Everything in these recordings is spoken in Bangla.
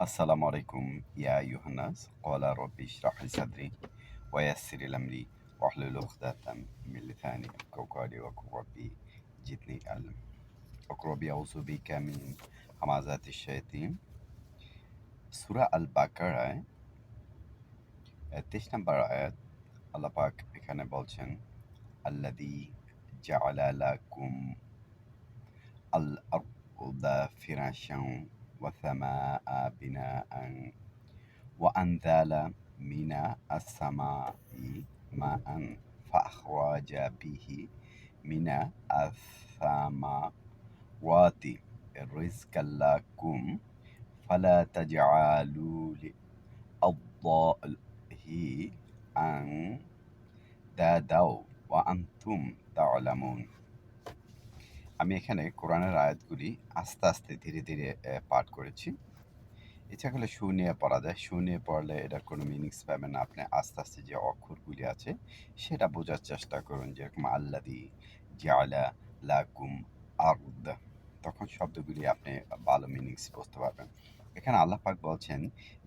السلام عليكم يا أيها الناس قال ربي اشرح لي صدري ويسر لي أمري واحلل عقدة من لساني يفقهوا قولي وقل ربي زدني علما وقل ربي أعوذ بك من همزات الشياطين সূরা আল বাকারায় তেইশ নম্বর আয়াত আল্লাহ পাক এখানে বলছেন আল্লাদি জাআলা লাকুম আল আরদা ফিরাশান والسماء بناء وأنزل من السماء ماء فأخرج به من الثمرات رزقا لكم فلا تجعلوا لله أندادا وأنتم تعلمون. আমি এখানে কোরআনের আয়াতগুলি আস্তে আস্তে ধীরে ধীরে পাঠ করেছি। ইচ্ছা করলে শু নিয়ে পড়া যায়। শু নিয়ে পড়লে এটার কোনো মিনিংস পাবেন না। আপনি আস্তে আস্তে যে অক্ষরগুলি আছে, সেটা বোঝার চেষ্টা করুন যেরকম আল্লাদি জালা লাকুম আরুদ। তখন শব্দগুলি আপনি ভালো মিনিংস বুঝতে পারবেন। এখানে আল্লাহ পাক বলছেন,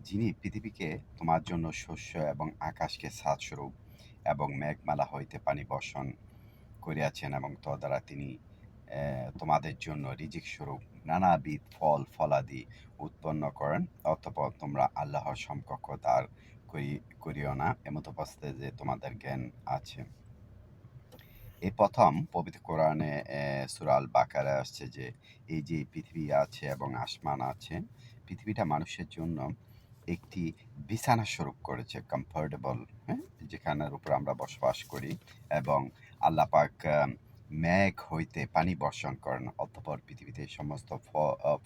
যিনি পৃথিবীকে তোমার জন্য শস্য এবং আকাশকে সাতস্বরূপ এবং মেঘমালা হইতে পানি বর্ষণ করিয়াছেন এবং তদ্বারা তিনি তোমাদের জন্য রিজিক স্বরূপ নানাবিধ ফল ফলাদি উৎপন্ন করেন, অতঃপর তোমরা আল্লাহর সমকক্ষ তার করি, করিও না এমত অবস্থায় যে তোমাদের জ্ঞান আছে। এই প্রথম পবিত্র কোরআনে সুরাল বাকারে আসছে যে, এই যে পৃথিবী আছে এবং আসমান আছে, পৃথিবীটা মানুষের জন্য একটি বিছানা স্বরূপ করেছে কমফোর্টেবল হ্যাঁ? যেখানের উপর আমরা বসবাস করি এবং আল্লাপাক মেঘ হইতে পানি বর্ষণ করেন, অতঃপর পৃথিবীতে সমস্ত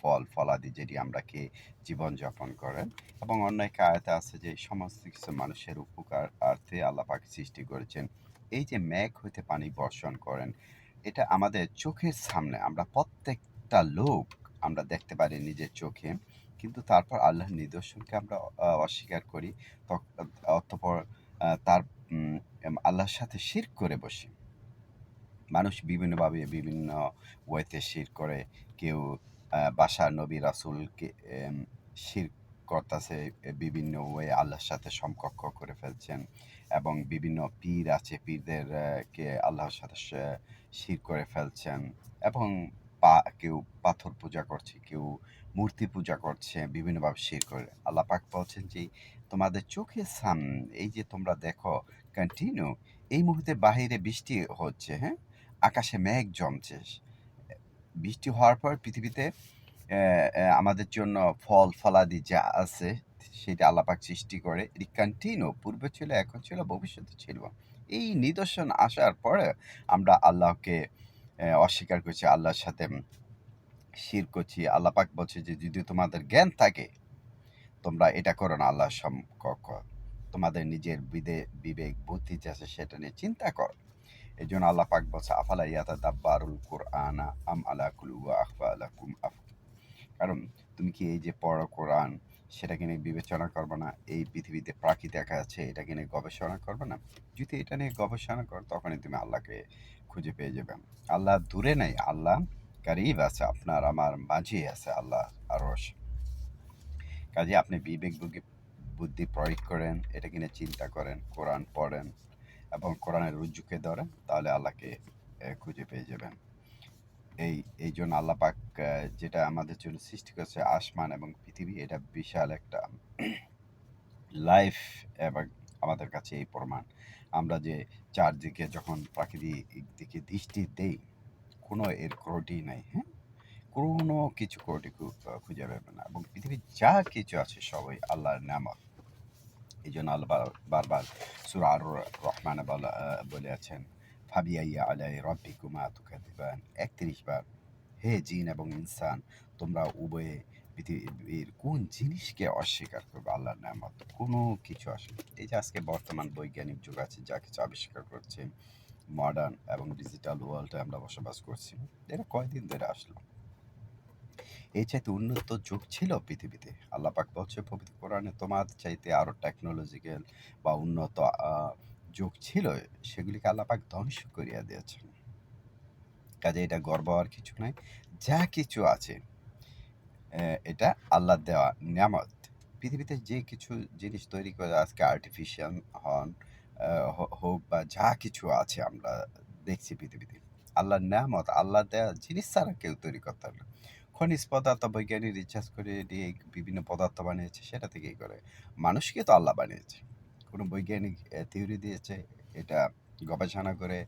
ফল, ফলাদি যেটি আমরা খেয়ে জীবনযাপন করেন। এবং অন্য এক আয়তে আছে যে, সমস্ত কিছু মানুষের উপকার অর্থে আল্লাহ পাক সৃষ্টি করেছেন। এই যে মেঘ হইতে পানি বর্ষণ করেন, এটা আমাদের চোখের সামনে, আমরা প্রত্যেকটা লোক আমরা দেখতে পারি নিজের চোখে, কিন্তু তারপর আল্লাহর নিদর্শনকে আমরা অস্বীকার করি অতঃপর তার আল্লাহর সাথে শির করে বসি। মানুষ বিভিন্নভাবে বিভিন্ন ওয়েতে শির করে। কেউ বাসা নবী রাসুলকে শির করতেছে বিভিন্ন ওয়ে আল্লাহর সাথে সমকক্ষ করে ফেলছেন এবং বিভিন্ন পীর আছে, পীরদেরকে আল্লাহর সাথে শির করে ফেলছেন এবং পা, কেউ পাথর পূজা করছে, কেউ মূর্তি পূজা করছে, বিভিন্নভাবে শির করে। আল্লাহ পাক বলছেন যে, তোমাদের চোখের সামনে এই যে তোমরা দেখো কন্টিনিউ এই মুহূর্তে বাহিরে বৃষ্টি হচ্ছে হ্যাঁ? আকাশে মেঘ জমছে। বৃষ্টি হওয়ার পর পৃথিবীতে আমাদের জন্য ফল, ফলাদি যা আছে, সেটা আল্লাপাক সৃষ্টি করে। এটি কন্টিনিউ পূর্বে ছিল, এখন ছিল, ভবিষ্যতে ছিল। এই নিদর্শন আসার পরে আমরা আল্লাহকে অস্বীকার করছি, আল্লাহর সাথে শির করছি। আল্লাপাক বলছে যে, যদি তোমাদের জ্ঞান থাকে, তোমরা এটা করো না, আল্লাহর সমকক্ষ। তোমাদের নিজের বিদে, বিবেক, বুদ্ধি যে আছে, সেটা নিয়ে চিন্তা কর। এই জন্য আল্লাহ পাক বলছে, আফালা ইয়াতা দাব্বারুল কোরআনা আম আলা কুলুবা আখফা আলাকুম আফ কারণ তুমি কি এই যে পড়ো কোরআন, সেটাকে নিয়ে বিবেচনা করবে না? এই পৃথিবীতে প্রাকৃত প্রাকৃতিক আছে এটাকে নিয়ে গবেষণা করবে না? যদি এটা নিয়ে গবেষণা করো, তখনই তুমি আল্লাহকে খুঁজে পেয়ে যাবে। আল্লাহ দূরে নেই, আল্লাহ কারিব আছে, আপনার আমার মাঝে আছে আল্লাহ আরশ। কাজে আপনি বিবেক বুদ্ধি প্রয়োগ করেন এটা কিনে চিন্তা করেন, কোরআন পড়েন। এবং কোরআনের রুজুকে ধরেন তাহলে আল্লাহকে খুঁজে পেয়ে যাবেন। এই এই জন্য আল্লাহ পাক যেটা আমাদের জন্য সৃষ্টি করেছে আসমান এবং পৃথিবী, এটা বিশাল একটা লাইফ এবং আমাদের কাছে এই প্রমাণ। আমরা যে চারদিকে যখন প্রাকৃতিক দিকে দৃষ্টি দেই, কোনো এর ক্রটি নাই হ্যাঁ? কোনো কিছু ক্রটি খুঁজে পাবে না। এবং পৃথিবীর যা কিছু আছে সবই আল্লাহর নামত। এই জন্য আল্লাহ বারবার সুরা আর রহমান বলা আহ, বলে আছেন ফাবিয়াইয়া আলাই রব্বি কুমা তুকাদিবান একত্রিশ বার হে জিন এবং ইনসান তোমরা উভয়ে পৃথিবীর কোন জিনিসকে অস্বীকার করবে? আল্লাহর নামত কোনো কিছু আসে না। এই যে আজকে বর্তমান বৈজ্ঞানিক যুগ আছে যা কিছু আবিষ্কার করছে মডার্ন এবং ডিজিটাল ওয়ার্ল্ডে আমরা বসবাস করছি। এটা কয়দিন ধরে আসলো? এই চাইতে উন্নত যুগ ছিল পৃথিবীতে। আল্লাহ পাক বলছে, পবিত্র কোরআনে তোমার চাইতে আরও টেকনোলজিক্যাল বা উন্নত যুগ ছিল, সেগুলিকে আল্লাহ পাক ধ্বংস করিয়া দিয়েছেন। কাজে এটা গর্ব হওয়ার কিছু নাই। যা কিছু আছে এটা আল্লাহ দেওয়া নিয়ামত। পৃথিবীতে যে কিছু জিনিস তৈরি করে, আজকে আর্টিফিশিয়াল হন হোক বা যা কিছু আছে আমরা দেখছি পৃথিবীতে। আল্লাহর নিয়ামত আল্লাহ দেওয়া জিনিস ছাড়া কেউ তৈরি করতে পারবে না। খনিজ পদার্থ, বৈজ্ঞানিক রিচার্জ করে দিয়ে বিভিন্ন পদার্থ বানিয়েছে, সেটা থেকেই করে। মানুষকে তো আল্লাহ বানিয়েছে। কোনো বৈজ্ঞানিক থিওরি দিয়েছে, এটা গবেষণা করে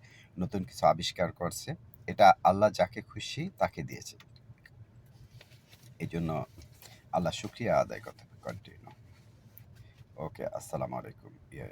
নতুন কিছু আবিষ্কার করছে। এটা আল্লাহ যাকে খুশি তাকে দিয়েছে। এই জন্য আল্লাহ শুক্রিয়া আদায় করতে হবে কন্টিনিউ ওকে, আসসালামু আলাইকুম, ইয়া